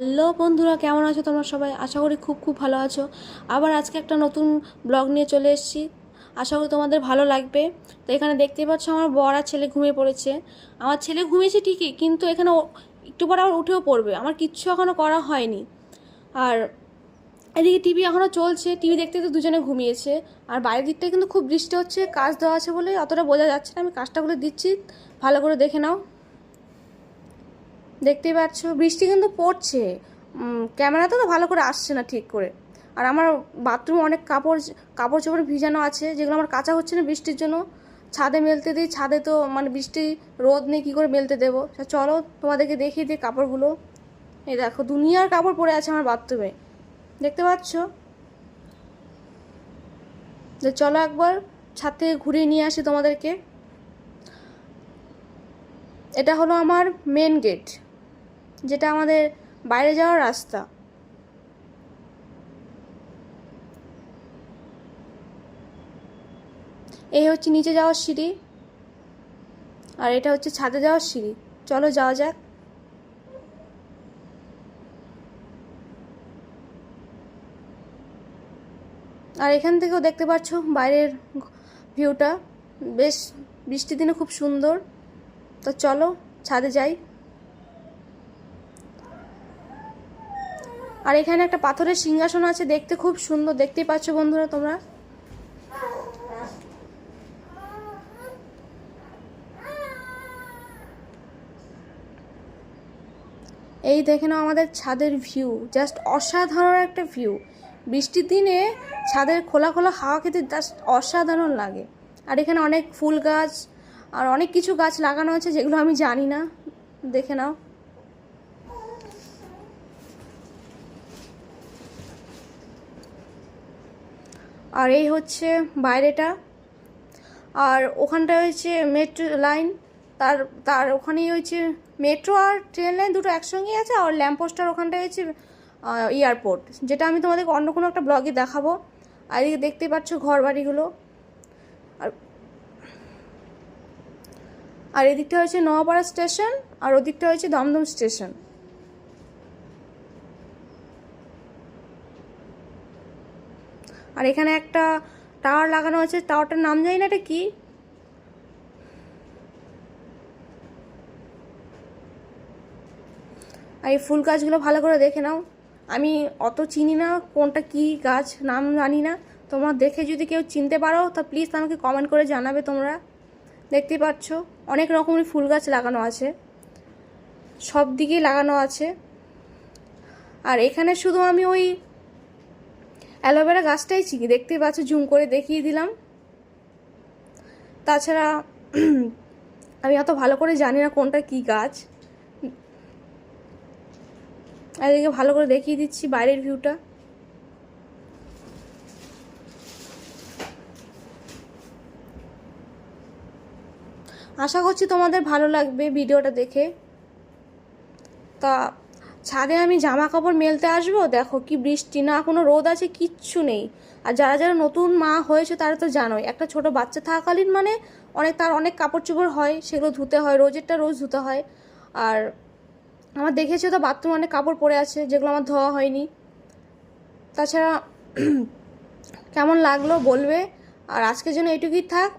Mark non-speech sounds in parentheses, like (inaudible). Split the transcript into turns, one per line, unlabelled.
Hello বন্ধুরা, কেমন আছো তোমরা সবাই? আশা করি খুব খুব ভালো আছো। আবার আজকে একটা নতুন ব্লগ নিয়ে চলে এসেছি। আশা করি তোমাদের ভালো লাগবে। তো এখানে দেখতেই পাচ্ছ আমার বর আর ছেলে ঘুমিয়ে পড়েছে। আমার ছেলে ঘুমিয়েছে ঠিকই, কিন্তু এখানে একটু পরে আবার উঠেও পড়বে। আমার কিচ্ছু এখনও করা হয়নি। আর এদিকে টিভি এখনও চলছে। টিভি দেখতে তো দুজনে ঘুমিয়েছে। আর বাইরের দিকটায় কিন্তু খুব বৃষ্টি হচ্ছে। কাজ দেওয়া আছে বলে অতটা বোঝা যাচ্ছে না। আমি কাজটা করে দিচ্ছি। ভালো করে দেখে নাও। দেখতেই পাচ্ছ, বৃষ্টি কিন্তু পড়ছে। ক্যামেরাতে তো ভালো করে আসছে না ঠিক করে। আর আমার বাথরুমে অনেক কাপড় কাপড় চোপড় ভিজানো আছে, যেগুলো আমার কাঁচা হচ্ছে না বৃষ্টির জন্য। ছাদে মেলতে দিই, ছাদে তো মানে বৃষ্টি, রোদ নেই, কী করে মেলতে দেবো? চলো তোমাদেরকে দেখিয়ে দিই কাপড়গুলো। এই দেখো, দুনিয়ার কাপড় পরে আছে আমার বাথরুমে দেখতে পাচ্ছ? তো চলো একবার ছাদ থেকে ঘুরিয়ে নিয়ে আসি তোমাদেরকে। এটা হলো আমার মেন গেট যেটা আমাদের বাইরে যাওয়ার রাস্তা। এই হচ্ছে নিচে যাওয়ার সিঁড়ি আর এটা হচ্ছে ছাদে যাওয়ার সিঁড়ি। চলো যাওয়া যাক। আর এখান থেকেও দেখতে পাচ্ছ বাইরের ভিউটা। বেশ বৃষ্টির দিনে খুব সুন্দর। তো চলো ছাদে যাই। আর এখানে একটা পাথরের সিংহাসন আছে, দেখতে খুব সুন্দর। দেখতেই পাচ্ছ বন্ধুরা তোমরা? এই দেখে নাও আমাদের ছাদের ভিউ, জাস্ট অসাধারণ একটা ভিউ। বৃষ্টির দিনে ছাদের খোলা খোলা হাওয়া খেতে জাস্ট অসাধারণ লাগে। আর এখানে অনেক ফুল গাছ, আর অনেক কিছু গাছ লাগানো আছে যেগুলো আমি জানি না। দেখে নাও। আর এই হচ্ছে বাইরেটা। আর ওখানটা হয়েছে মেট্রো লাইন তার তার ওখানেই হয়েছে মেট্রো আর ট্রেন লাইন দুটো একসঙ্গেই আছে, আর ল্যাম্পপোস্টার ওখানটায় হচ্ছে এয়ারপোর্ট যেটা আমি তোমাদেরকে অন্য কোনো একটা ব্লগে দেখাবো। আর এদিকে দেখতেই পাচ্ছ ঘর বাড়িগুলো আর আর এদিকটা হচ্ছে নোয়াপাড়া স্টেশন আর ওদিকটা হচ্ছে দমদম স্টেশন আর এখানে একটা টাওয়ার লাগানো আছে, টাওয়ারটার নাম জানি না এটা কি। আর এই ফুল গাছগুলো ভালো করে দেখে নাও। আমি অত চিনি না কোনটা কি গাছ, নাম জানি না। তোমরা দেখে যদি কেউ চিনতে পারো, তা প্লিজ আমাকে কমেন্ট করে জানাবে তোমরা। দেখতেই পাচ্ছ, অনেক রকমের ফুল গাছ লাগানো আছে। সব দিকেই লাগানো আছে। আর এখানে শুধু আমি ওই অ্যালোভেরা গাছটাই চিনি, দেখতেই পাচ্ছ, জুম করে দেখিয়ে দিলাম। তাছাড়া (clears throat) আমি অত ভালো করে জানি না কোনটা কি গাছ। এদিকে ভালো করে দেখিয়ে দিচ্ছি বাইরের ভিউটা। আশা করছি তোমাদের ভালো লাগবে ভিডিওটা দেখে। তা ছাদে আমি জামা কাপড় মেলতে আসব? দেখো কি বৃষ্টি, না কোনো রোদ আছে, কিচ্ছু নেই। আর যারা যারা নতুন মা হয়েছে, তারা তো জানোই, একটা ছোট বাচ্চা থাকাকালীন মানে অনেক, তার অনেক কাপড় চোপড় হয়, সেগুলো ধুতে হয়, রোজেরটা রোজ ধুতে হয়। আর আমার দেখেছে তো, বাথরুমে অনেক কাপড় পরে আছে, যেগুলো আমার ধোয়া হয়নি। তাছাড়া (clears throat) কেমন লাগল বলবে? আর আজকের জন্য এটুকুই থাক।